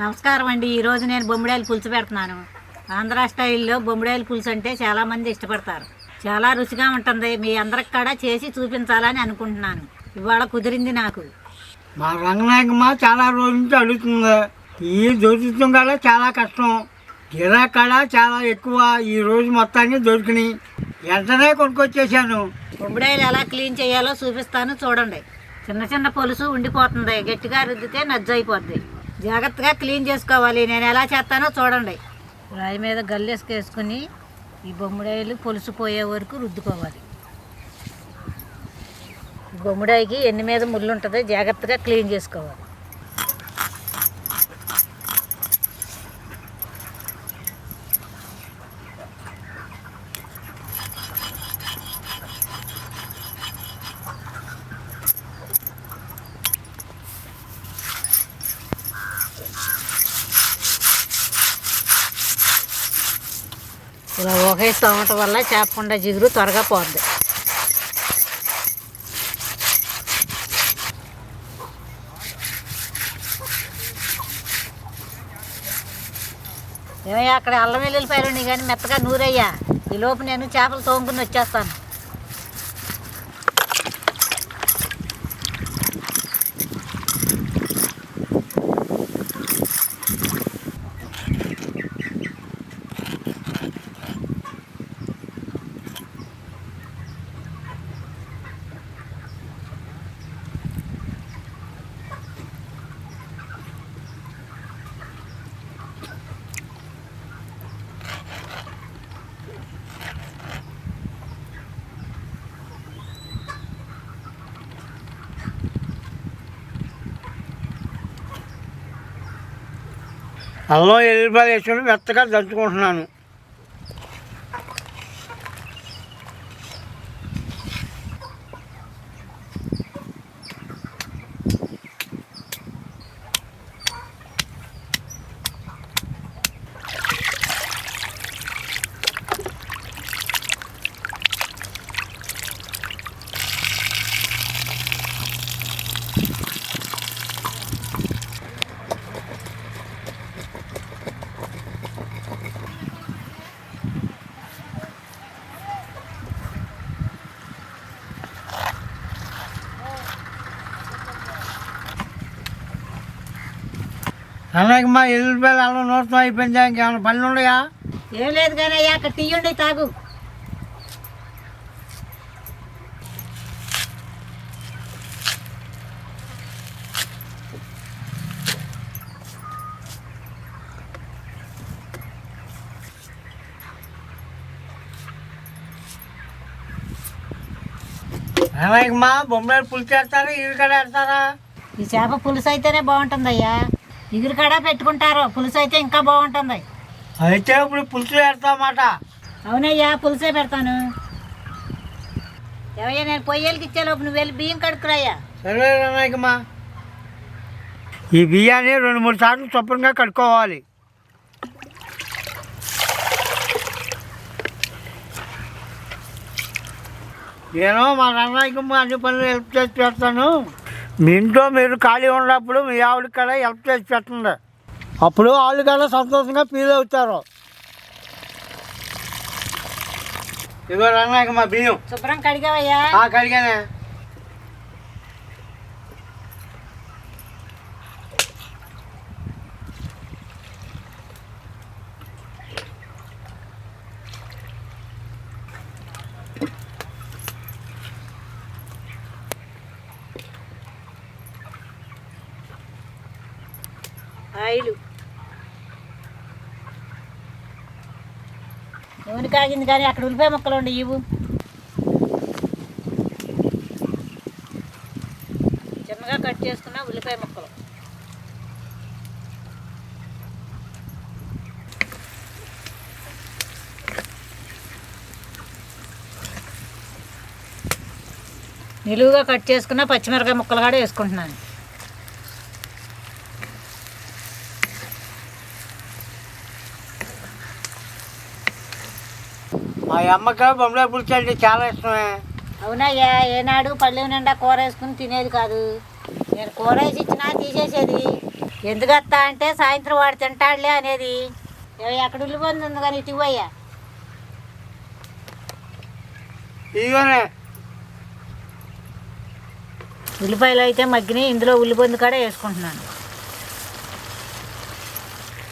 నమస్కారం అండి. ఈరోజు నేను బొమ్మిడాయలు పులుసు పెడుతున్నాను. ఆంధ్ర స్టైల్లో బొమ్మిడాయలు పులుసు అంటే చాలామంది ఇష్టపడతారు. చాలా రుచిగా ఉంటుంది. మీ అందరికి కూడా చేసి చూపించాలని అనుకుంటున్నాను. ఇవాళ కుదిరింది నాకు. మా రంగనాయకమ్మ చాలా రోజుల నుంచి అడుగుతుంది. ఈ దొరుకుతాం కూడా చాలా కష్టం. గిరా కాడ చాలా ఎక్కువ ఈ రోజు మొత్తాన్ని దొరికినాయి. వెంటనే కొనుక్కొచ్చేసాను. బొమ్మిడాయలు ఎలా క్లీన్ చేయాలో చూపిస్తాను. చూడండి. చిన్న చిన్న పొలుసు ఉండిపోతుంది. గట్టిగా రుద్దితే నజ్జు అయిపోద్ది. జాగ్రత్తగా క్లీన్ చేసుకోవాలి. నేను ఎలా చేస్తానో చూడండి. రాయి మీద గల్లేసుకేసుకుని ఈ బొమ్మిడాయిలు పొలుసు పోయే వరకు రుద్దుకోవాలి. బొమ్మిడాయికి ఎన్ని మీద ముళ్ళు ఉంటుందో జాగ్రత్తగా క్లీన్ చేసుకోవాలి. ఇలా ఒకేసి తోమటం వల్ల చేపకుండా జిగురు త్వరగా పోద్ది. ఏమయ్యా అక్కడ అల్లం వెల్లుల్లిపాయలు ఉన్నాయి కానీ మెత్తగా నూరయ్యా. ఈ లోపు నేను చేపలు తోముకుని వచ్చేస్తాను. అల్లం ఎల్లిపాయలు వేసుకుని మెత్తగా దంచుకుంటున్నాను. రంగనాయకమ్మ ఎల్లిపాయలు అల్లం నూరతం అయిపోయిందా ఇంకేమైనా పనులు ఉన్నాయా? ఏం లేదు కానీ అయ్యా అక్కడ తీయండి తాగు. రంగనాయకమ్మ బొమ్మలు పులుసు వేస్తారా ఇరుకడ వేస్తారా ఈ చేప పులుసు అయితేనే బాగుంటుంది అయ్యా ఇగురు కాడ పెట్టుకుంటారు. పులుసు అయితే ఇంకా బాగుంటుంది. అయితే ఇప్పుడు పులుసు వేస్తామాట అవునయ్యా పులుసే పెడతాను. ఏమయ్యా నేను పొయ్యేలకి ఇచ్చేలోపు నువ్వు వెళ్ళి బియ్యం కడుక్కురాయ్యా. సరే రంగనాయకమ్మ ఈ బియ్యాన్ని రెండు మూడు సార్లు శుభ్రంగా కడుక్కోవాలి. నేను మా రంగనాయకమ్మ అన్ని పనులు హెల్ప్ చేసి పెడతాను. మీ ఇంట్లో మీరు ఖాళీ ఉన్నప్పుడు మీ ఆవిడ కూడా హెల్ప్ చేసి పెట్టండి. అప్పుడు వాళ్ళు కూడా సంతోషంగా ఫీల్ అవుతారు. ఇదిగో రంగనాయకమ్మ బియ్యం. శుభ్రం కడిగావయ్యా. ఆ కడిగానే. ఆయిలు. నూనె కాగింది కానీ అక్కడ ఉల్లిపాయ ముక్కలు ఉండి ఇవ్వు. చిన్నగా కట్ చేసుకున్న ఉల్లిపాయ ముక్కలు. నిలువుగా కట్ చేసుకున్న పచ్చిమిరకాయ ముక్కలు కూడా వేసుకుంటున్నాను. అమ్మకి బొమ్మల పులుసు అంటే చాలా ఇష్టమే. అవునయ్యా ఏనాడు పళ్ళెం నిండా కూర వేసుకుని తినేది కాదు. నేను కూర వేసి ఇచ్చినా తీసేసేది. ఎందుకు వస్తా అంటే సాయంత్రం వాడు తింటాడులే అనేది. ఎక్కడ ఉల్లిపోయింది ఉంది కానీ ఇటు ఇదిగోనే. ఉల్లిపాయలు అయితే మగ్గినాయి ఇందులో ఉల్లిపొంది కూడా వేసుకుంటున్నాను.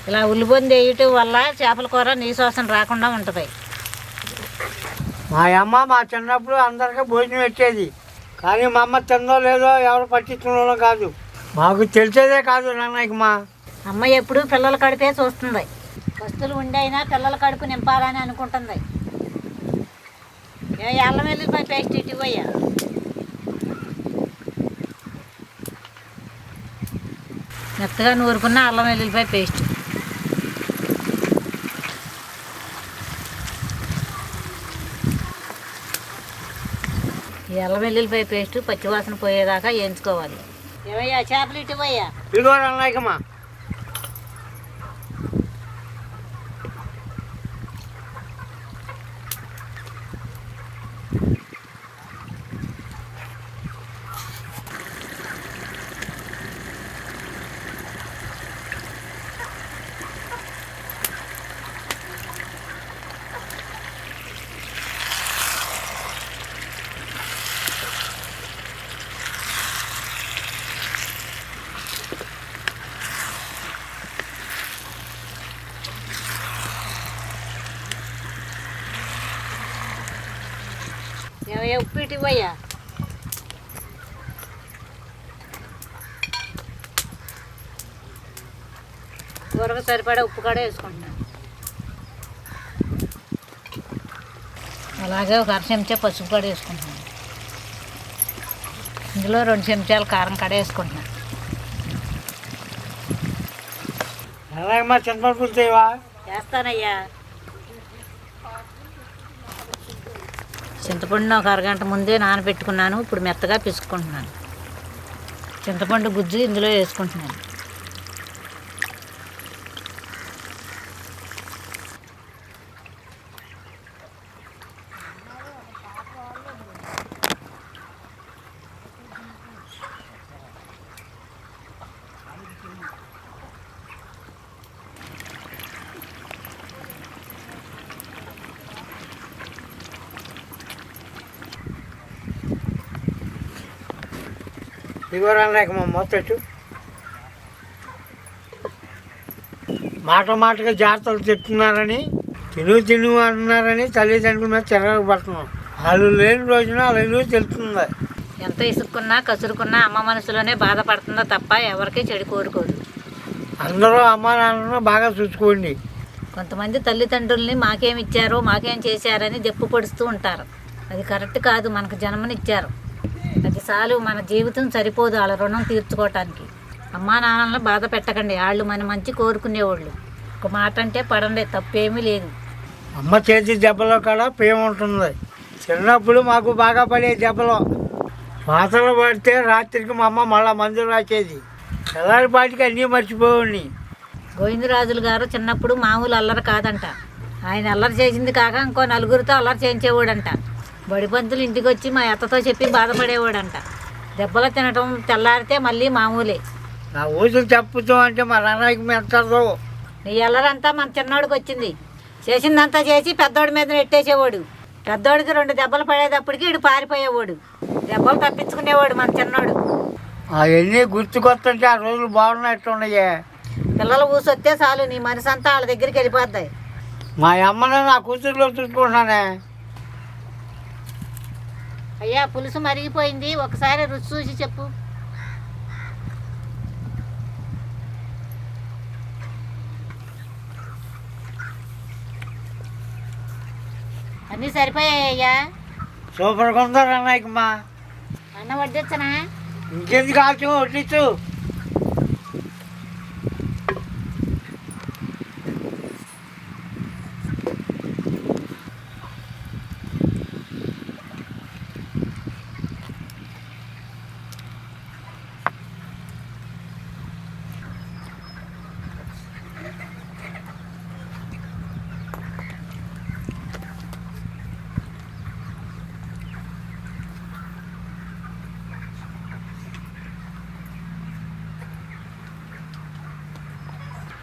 ఇలా ఉల్లిపొంది వేయటం వల్ల చేపల కూర నీసువాసన రాకుండా ఉంటుంది. మా అమ్మ మా చిన్నప్పుడు అందరికీ భోజనం పెట్టేది కానీ మా అమ్మ తిందో లేదో ఎవరు పట్టించుకున్న కాదు. మాకు తెలిసేదే కాదు నాన్నకి మా. అమ్మ ఎప్పుడు పిల్లల కడిపే చూస్తుంది. వస్తువులు ఉండైనా పిల్లల కడుపు నింపాలని అనుకుంటుంది. ఏ అల్లం వెల్లుల్లిపాయ పేస్ట్ ఇటు మెత్తగా నూరుకున్న అల్లం వెల్లుల్లిపాయ పేస్ట్. ఈ అల్లం వెల్లుల్లిపాయ పేస్ట్ పచ్చివాసన పోయేదాకా వేయించుకోవాలి. ఏమయ్యా చేపలు ఇటు పోయా ఇదిగో నాన్నకి మా ఏమయ్యా ఉప్పు ఇటు పోయా కూరకు సరిపడా ఉప్పు కూడా వేసుకుంటున్నాను అలాగే ఒక అర చెంచా పసుపు కూడా వేసుకుంటున్నాను ఇందులో రెండు చెంచాలు కారం కూడా వేసుకుంటున్నాను నాన్నకి మా చింతపండు తేవా చేస్తానయ్యా. చింతపండును ఒక అరగంట ముందే నానబెట్టుకున్నాను. ఇప్పుడు మెత్తగా పిసుకుంటున్నాను చింతపండు గుజ్జు ఇందులో వేసుకుంటున్నాను. ఇదిగో నాన్నకి మా మొత్తట్టు మాట మాటగా జాగ్రత్తలు చెప్తున్నారని తిను తిను అంటున్నారని తల్లిదండ్రుల మీద తిరగబడుతున్నాం వాళ్ళు లేని రోజున వాళ్ళు తెలుస్తుంది ఎంత ఇసుక్కున్నా కసురుకున్నా అమ్మ మనసులోనే బాధపడుతుందో తప్ప ఎవరికీ చెడు కోరుకోదు అందరూ అమ్మ నాన్నను బాగా చూసుకోండి. కొంతమంది తల్లిదండ్రుల్ని మాకేం ఇచ్చారో మాకేం చేశారని దెప్పు పొడుస్తూ ఉంటారు. అది కరెక్ట్ కాదు మనకు జన్మనిచ్చారు. చాలు మన జీవితం సరిపోదు వాళ్ళ రుణం తీర్చుకోవటానికి. అమ్మా నాన్నలను బాధ పెట్టకండి. వాళ్ళు మన మంచి కోరుకునేవాళ్ళు. ఒక మాట అంటే పడండి తప్పేమీ లేదు. అమ్మ చేతి దెబ్బలో కూడా ప్రేమ ఉంటుంది చిన్నప్పుడు మాకు బాగా పడే దెబ్బలు పాతలు పడితే రాత్రికి మా అమ్మ మళ్ళా మందు రాసేది తెల్లారిపాటికి అన్నీ మర్చిపోవండి గోవిందరాజులు గారు చిన్నప్పుడు మామూలు అల్లరి కాదంట. ఆయన అల్లరి చేసింది కాక ఇంకో నలుగురితో అల్లరి చేయించేవాడంట. బడిపంతులు ఇంటికి వచ్చి మా అత్తతో చెప్పి బాధపడేవాడంట. దెబ్బలు తినటం తెల్లారితే మళ్ళీ మామూలే నా ఊసులు చెప్పుతూ అంటే మా నాన్నకి మెత్తదు నీ అల్లరంతా మన చిన్నోడికి వచ్చింది చేసిందంతా చేసి పెద్దోడి మీద నెట్టేసేవాడు. పెద్దోడికి రెండు దెబ్బలు పడేటప్పటికి ఇడు పారిపోయేవాడు. దెబ్బలు తప్పించుకునేవాడు మన చిన్నోడు. అవన్నీ గుర్తుకొస్తుంటే ఆ రోజులు బాగున్నట్టున్నాయే. పిల్లలు ఊసొస్తే చాలు నీ మనసు అంతా వాళ్ళ దగ్గరికి వెళ్ళిపోద్ది. మా అమ్మని నా కూతురులో చూసుకుంటున్నానే. అయ్యా పులుసు మరిగిపోయింది. ఒకసారి రుచి చూసి చెప్పు. అన్నీ సరిపోయాయ్యా సూపర్గా ఉందా అన్నయ్యకి మా అన్న వడ్డించనా? ఇంకెందుకు కాల్చు వడ్డించు?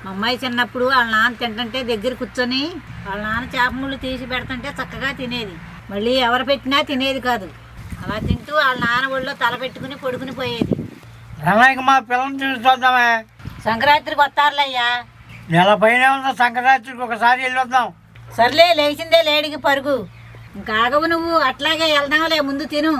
మా అమ్మాయి చిన్నప్పుడు వాళ్ళ నాన్న తింటుంటే దగ్గర కూర్చొని వాళ్ళ నాన్న చేప ముళ్ళు తీసి పెడుతుంటే చక్కగా తినేది. మళ్ళీ ఎవరు పెట్టినా తినేది కాదు. అలా తింటూ వాళ్ళ నాన్న ఒళ్ళో తల పెట్టుకుని పడుకుని పోయేది. రంగనాయకమ్మ పిల్లల్ని చూసొద్దామే సంక్రాంతికి వస్తారులయ్యా. నెల పైన సంక్రాంతికి ఒకసారి వెళ్ళొద్దాం సర్లే లేచిందే లేడికి పరుగు. ఇంకా ఆగవు నువ్వు అట్లాగే వెళ్దాంలే ముందు తిను.